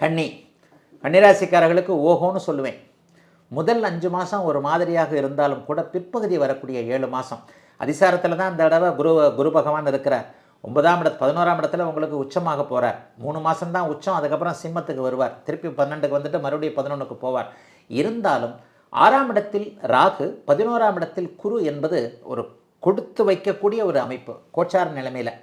கன்னி. கன்னிராசிக்காரர்களுக்கு ஓஹோன்னு சொல்லுவேன். முதல் அஞ்சு மாதம் ஒரு மாதிரியாக இருந்தாலும் கூட பிற்பகுதி வரக்கூடிய ஏழு மாதம் அதிசாரத்தில் தான் இந்த தடவை குரு குரு பகவான் இருக்கிறார். ஒன்பதாம் இடத்து பதினோராம் இடத்துல உங்களுக்கு உச்சமாக போகிறார் மூணு மாதம் தான் உச்சம் அதுக்கப்புறம் சிம்மத்துக்கு வருவார். திருப்பி பன்னெண்டுக்கு வந்துட்டு மறுபடியும் பதினொன்றுக்கு போவார். இருந்தாலும் ஆறாம் இடத்தில் ராகு பதினோராம் இடத்தில் குரு என்பது ஒரு கொடுத்து வைக்கக்கூடிய ஒரு அமைப்பு கோச்சார நிலைமையில்.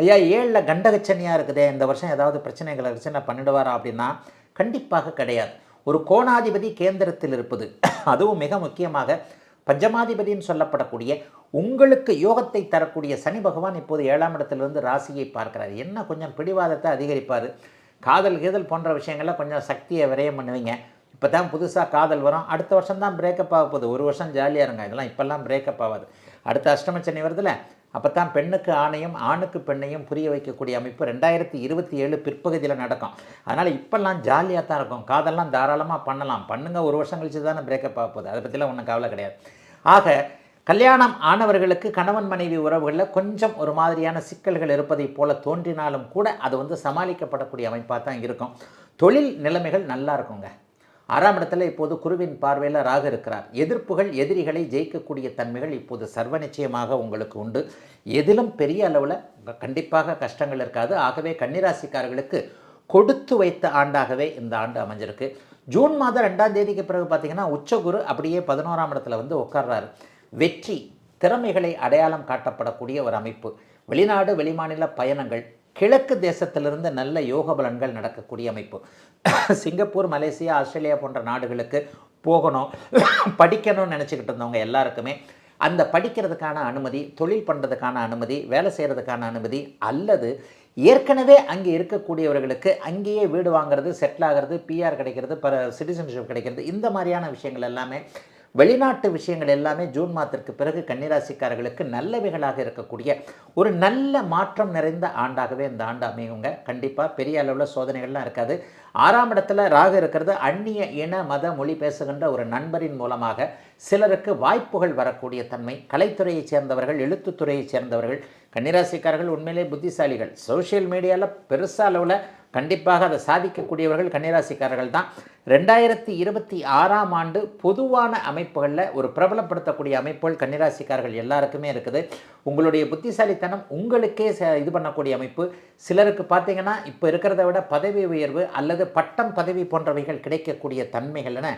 ஐயா ஏழில் கண்டகச்சனியாக இருக்குதே இந்த வருஷம் ஏதாவது பிரச்சனைகளை பிரச்சனை பண்ணிடுவாரா அப்படின்னா கண்டிப்பாக கிடையாது. ஒரு கோணாதிபதி கேந்திரத்தில் இருப்பது அதுவும் மிக முக்கியமாக பஞ்சமாதிபதின்னு சொல்லப்படக்கூடிய உங்களுக்கு யோகத்தை தரக்கூடிய சனி பகவான் இப்போது ஏழாம் இடத்திலிருந்து ராசியை பார்க்கிறார். என்ன கொஞ்சம் பிடிவாதத்தை அதிகரிப்பார்? காதல் கீதல் போன்ற விஷயங்களில் கொஞ்சம் சக்தியை விரயம் பண்ணுவீங்க. இப்போ தான் புதுசாக காதல் வரும். அடுத்த வருஷம் தான் பிரேக்கப் ஆக போகுது. ஒரு வருஷம் ஜாலியாக இருங்க. இதெல்லாம் இப்போல்லாம் பிரேக்கப் ஆகாது. அடுத்த அஷ்டம வருதுல அப்போ தான் பெண்ணுக்கு ஆணையும் ஆணுக்கு பெண்ணையும் புரிய வைக்கக்கூடிய அமைப்பு ரெண்டாயிரத்தி இருபத்தி ஏழு பிற்பகுதியில் நடக்கும். அதனால் இப்போல்லாம் ஜாலியாக தான் இருக்கும். காதெல்லாம் தாராளமாக பண்ணலாம். பண்ணுங்க ஒரு வருஷம் கழிச்சு தானே பிரேக்கப் ஆக போகுது. அதை பற்றிலாம் ஒன்றும் கவலை கிடையாது. ஆக கல்யாணம் ஆனவர்களுக்கு கணவன் மனைவி உறவுகளில் கொஞ்சம் ஒரு மாதிரியான சிக்கல்கள் இருப்பதைப் போல தோன்றினாலும் கூட அது வந்து சமாளிக்கப்படக்கூடிய அமைப்பாக தான் இருக்கும். தொழில் நிலைமைகள் நல்லா இருக்குங்க. ஆறாம் இடத்துல இப்போது குருவின் பார்வையில் ராக இருக்கிறார். எதிர்ப்புகள் எதிரிகளை ஜெயிக்கக்கூடிய தன்மைகள் இப்போது சர்வ நிச்சயமாக உங்களுக்கு உண்டு. எதிலும் பெரிய அளவில் கண்டிப்பாக கஷ்டங்கள் இருக்காது. ஆகவே கன்னிராசிக்காரர்களுக்கு கொடுத்து வைத்த ஆண்டாகவே இந்த ஆண்டு அமைஞ்சிருக்கு. ஜூன் மாதம் ரெண்டாம் தேதிக்கு பிறகு பார்த்தீங்கன்னா உச்சகுரு அப்படியே பதினோராம் இடத்துல வந்து உட்கார்றாரு. வெற்றி திறமைகளை அடையாளம் காட்டப்படக்கூடிய ஒரு அமைப்பு. வெளிநாடு வெளிமாநில பயணங்கள் கிழக்கு தேசத்திலிருந்து நல்ல யோக பலன்கள் நடக்கக்கூடிய அமைப்பு. சிங்கப்பூர் மலேசியா ஆஸ்திரேலியா போன்ற நாடுகளுக்கு போகணும் படிக்கணும்னு நினச்சிக்கிட்டு இருந்தவங்க எல்லாருக்குமே அந்த படிக்கிறதுக்கான அனுமதி தொழில் பண்ணுறதுக்கான அனுமதி வேலை செய்கிறதுக்கான அனுமதி அல்லது ஏற்கனவே அங்கே இருக்கக்கூடியவர்களுக்கு அங்கேயே வீடு வாங்குறது செட்டில் ஆகிறது பிஆர் கிடைக்கிறது ப சிட்டிசன்ஷிப் கிடைக்கிறது இந்த மாதிரியான விஷயங்கள் எல்லாமே வெளிநாட்டு விஷயங்கள் எல்லாமே ஜூன் மாதத்திற்கு பிறகு கன்னிராசிக்காரர்களுக்கு நல்லவைகளாக இருக்கக்கூடிய ஒரு நல்ல மாற்றம் நிறைந்த ஆண்டாகவே இந்த ஆண்டு அமையுங்க. கண்டிப்பாக பெரிய அளவில் சோதனைகள்லாம் இருக்காது. ஆறாம் இடத்துல ராகு இருக்கிறது. அந்நிய இன மத மொழி பேசுகின்ற ஒரு நண்பரின் மூலமாக சிலருக்கு வாய்ப்புகள் வரக்கூடிய தன்மை. கலைத்துறையைச் சேர்ந்தவர்கள் எழுத்துத்துறையைச் சேர்ந்தவர்கள் கன்னிராசிக்காரர்கள் உண்மையிலே புத்திசாலிகள். சோஷியல் மீடியாவில் பெருசாக அளவில் கண்டிப்பாக அதை சாதிக்கக்கூடியவர்கள் கன்னிராசிக்காரர்கள் தான். ரெண்டாயிரத்தி இருபத்தி ஆறாம் ஆண்டு பொதுவான அமைப்புகளில் ஒரு பிரபலப்படுத்தக்கூடிய அமைப்புகள் கன்னிராசிக்காரர்கள் எல்லாருக்குமே இருக்குது. உங்களுடைய புத்திசாலித்தனம் உங்களுக்கே ச- இது பண்ணக்கூடிய அமைப்பு. சிலருக்கு பார்த்தீங்கன்னா இப்போ இருக்கிறத விட பதவி உயர்வு அல்லது பட்டம் பதவி போன்றவைகள் கிடைக்கக்கூடிய தன்மைகள்னு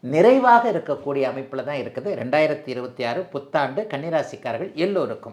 நிறைவாக இருக்கக்கூடிய அமைப்பில் தான் இருக்குது. ரெண்டாயிரத்தி இருபத்தி ஆறு புத்தாண்டு கன்னிராசிக்காரர்கள் எல்லோருக்கும்.